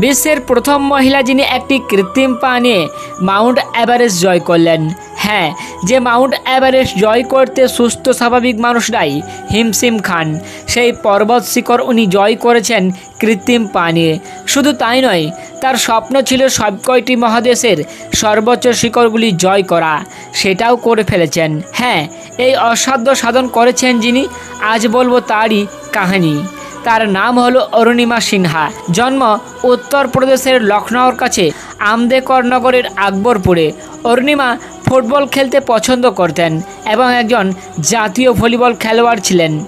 বিশ্বের প্রথম মহিলা যিনি একটি কৃত্রিম পা নিয়ে মাউন্ট এভারেস্ট জয় করলেন। হ্যাঁ যে মাউন্ট এভারেস্ট জয় করতে সুস্থ, স্বাভাবিক মানুষরাই হিমসিম খান। সেই পর্বত শিখর উনি জয় করেছেন কৃত্রিম পা নিয়ে শুধু তাই নয়, তার স্বপ্ন ছিল সব কয়টি মহাদেশের সর্বোচ্চ শিখরগুলি জয় করা, সেটাও করে ফেলেছেন। হ্যাঁ এই অসাধ্য সাধন করেছেন যিনি, আজ বলব তারই কাহিনী। তার নাম হলো অরুণিমা সিনহা। জন্ম উত্তরপ্রদেশের লখনৌর কাছে, আমদেকর নগরের আকবরপুরে। অরুণিমা ফুটবল খেলতে পছন্দ করতেন এবং একজন জাতীয় ভলিবল খেলোয়াড় ছিলেন।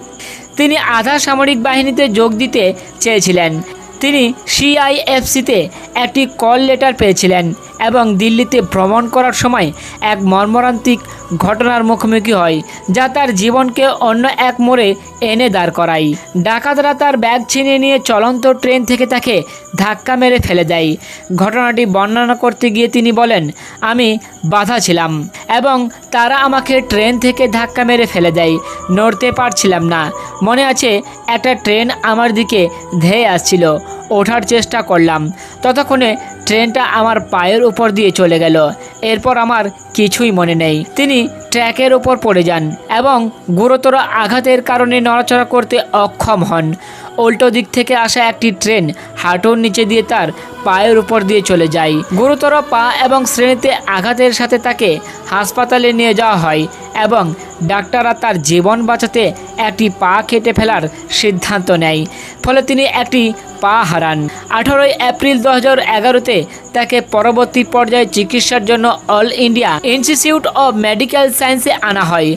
তিনি আধা সামরিক বাহিনীতে যোগ দিতে চেয়েছিলেন। তিনি সিআইএফসিতে একটি কল লেটার পেয়েছিলেন এবং দিল্লিতে ভ্রমণ করার সময় এক মর্মরান্তিক ঘটনার মুখোমুখি হয়, যা তার জীবনকে অন্য এক মোড়ে এনে দাঁড় করায়। ডাকাতরা তার ব্যাগ ছিনিয়ে নিয়ে চলন্ত ট্রেন থেকে তাকে ধাক্কা মেরে ফেলে দেয়। ঘটনাটি বর্ণনা করতে গিয়ে তিনি বলেন, আমি বাধা ছিলাম এবং তারা আমাকে ট্রেন থেকে ধাক্কা মেরে ফেলে দেয়। নড়তে পারছিলাম না। মনে আছে, একটা ট্রেন আমার দিকে ধেয়ে আসছিল। ওঠার চেষ্টা করলাম। ততক্ষণে ট্রেনটা আমার পায়ের উপর দিয়ে চলে গেল। এরপর আমার কিছুই মনে নেই। তিনি ট্র্যাকের উপর পড়ে যান এবং গুরুতর আঘাতের কারণে নড়াচড়া করতে অক্ষম হন। উল্টো দিক থেকে আসা একটি ট্রেন হাঁটুর নিচে দিয়ে তার পায়ের উপর দিয়ে চলে যায়। গুরুতর পা এবং শ্রেণীতে আঘাতের সাথে তাকে হাসপাতালে নিয়ে যাওয়া হয় এবং ডাক্তাররা তার জীবন বাঁচাতে একটি পা কেটে ফেলার সিদ্ধান্ত নেয়। ফলে তিনি একটি পা হারান। আঠারোই এপ্রিল দু হাজার এগারোতে তাকে পরবর্তী পর্যায়ে চিকিৎসার জন্য All India Institute of Medical সায়েন্সে আনা হয়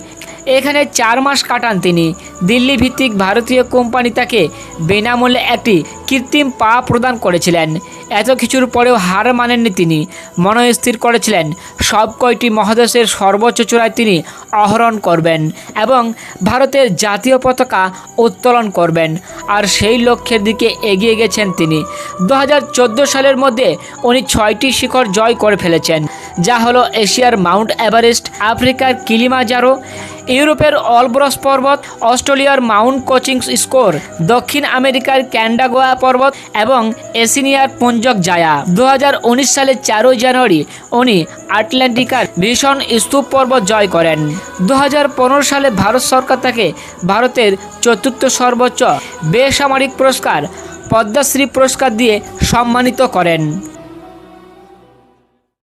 এখানে চার মাস কাটান তিনি। দিল্লি ভিত্তিক ভারতীয় কোম্পানি তাকে বিনামূল্যে একটি কৃত্রিম পা প্রদান করেছিলেন। এত কিছুর পরেও হার মানেননি তিনি। মনস্থির করেছিলেন। সব কয়টি মহাদেশের সর্বোচ্চ চূড়ায় তিনি আহরণ করবেন এবং ভারতের জাতীয় পতাকা উত্তোলন করবেন। আর সেই লক্ষ্যের দিকে এগিয়ে গেছেন তিনি। দু হাজার চোদ্দ সালের মধ্যে উনি ছয়টি শিখর জয় করে ফেলেছেন। যা হলো এশিয়ার মাউন্ট এভারেস্ট, আফ্রিকার কিলিমাজারো ইউরোপের অলব্রস পর্বত, অস্ট্রেলিয়ার মাউন্ট কোচিং স্কোর, দক্ষিণ আমেরিকার ক্যান্ডাগোয়া পর্বত এবং এসিনিয়ার পুঞ্জক জায়া। দু হাজার উনিশ সালের চারই জানুয়ারি উনি আটলান্টিকার ভীষণ স্তূপ পর্বত জয় করেন। দু হাজার পনেরো সালে ভারত সরকার তাকে ভারতের চতুর্থ সর্বোচ্চ বেসামরিক পুরস্কার, পদ্মশ্রী পুরস্কার দিয়ে সম্মানিত করেন।